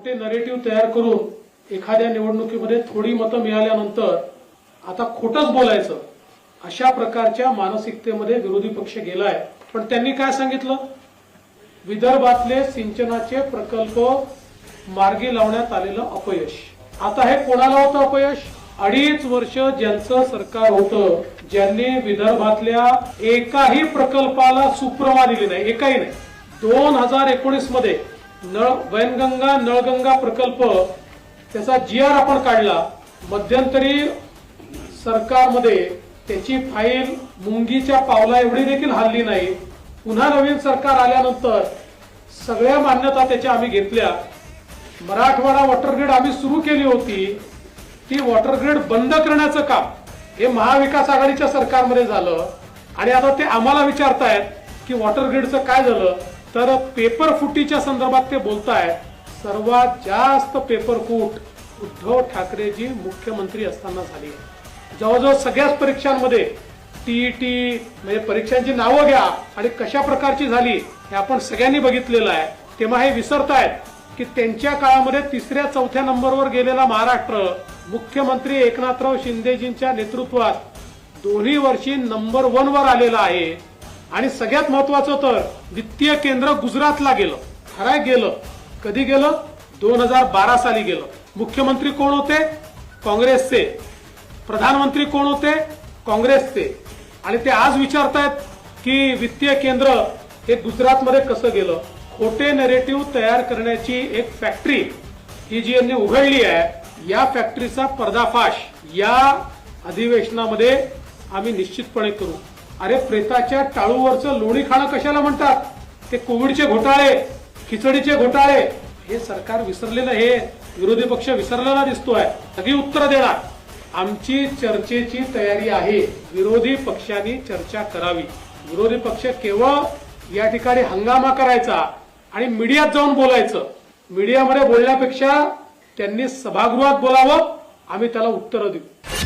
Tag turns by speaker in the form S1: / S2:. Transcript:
S1: खोटे नरेटिव्ह तयार करून एखाद्या निवडणुकीमध्ये थोडी मतं मिळाल्यानंतर आता खोटंच बोलायचं अशा प्रकारच्या मानसिकतेमध्ये विरोधी पक्ष गेलाय. पण त्यांनी काय सांगितलं? विदर्भातले सिंचनाचे प्रकल्प मार्गी लावण्यात आलेलं अपयश. आता हे कोणाला होतं अपयश? अडीच वर्ष ज्यांचं सरकार होतं ज्यांनी विदर्भातल्या एकाही प्रकल्पाला सुप्रवा दिली नाही एकाही नाही. दोन हजार एकोणीसमध्ये नळ वैनगंगा नळगंगा प्रकल्प त्याचा जी आर आपण काढला. मध्यंतरी सरकारमध्ये त्याची फाईल मुंगीच्या पावला एवढी देखील हल्ली नाही. पुन्हा नवीन सरकार आल्यानंतर सगळ्या मान्यता त्याच्या आम्ही घेतल्या. मराठवाडा वॉटर ग्रीड आम्ही सुरू केली होती. ती वॉटर ग्रीड बंद करण्याचं काम हे महाविकास आघाडीच्या सरकारमध्ये झालं. आणि आता ते आम्हाला विचारतायत की वॉटर ग्रीडचं काय झालं? तर पेपर फुटीच्या संदर्भात ते बोलतायत सर्वात जास्त पेपर फूट उद्धव ठाकरेजी मुख्यमंत्री असताना झाली आहे. जवळजवळ सगळ्याच परीक्षांमध्ये टीईटी म्हणजे परीक्षांची नावं घ्या आणि कशा प्रकारची झाली हे आपण सगळ्यांनी बघितलेलं आहे. तेव्हा हे विसरतायत की त्यांच्या काळामध्ये तिसऱ्या चौथ्या नंबरवर गेलेला महाराष्ट्र मुख्यमंत्री एकनाथराव शिंदेजींच्या नेतृत्वात दोन्ही वर्षी नंबर वनवर आलेला आहे. आणि सगळ्यात महत्वाचं तर वित्तीय केंद्र गुजरातला गेलं. खराय गेलं. कधी गेलं? दोन हजार बारा साली गेलं. मुख्यमंत्री कोण होते? काँग्रेसचे. प्रधानमंत्री कोण होते? काँग्रेसचे. आणि ते आज विचारतायत की वित्तीय केंद्र हे गुजरातमध्ये कसं गेलं? खोटे नेरेटिव्ह तयार करण्याची एक फॅक्टरी ही जी यांनी उघडली आहे या फॅक्टरीचा पर्दाफाश या अधिवेशनामध्ये आम्ही निश्चितपणे करू. अरे प्रेताच्या टाळूवरचं लोणी खाणं कशाला म्हणतात? ते कोविडचे घोटाळे खिचडीचे घोटाळे हे सरकार विसरलेलं हे विरोधी पक्ष विसरलेला दिसतोय. सगळी उत्तरं देणार. आमची चर्चेची तयारी आहे. विरोधी पक्षांनी चर्चा करावी. विरोधी पक्ष केवळ या ठिकाणी हंगामा करायचा आणि मीडियात जाऊन बोलायचं. मीडियामध्ये बोलण्यापेक्षा त्यांनी सभागृहात बोलावं आम्ही त्याला उत्तरं देऊ.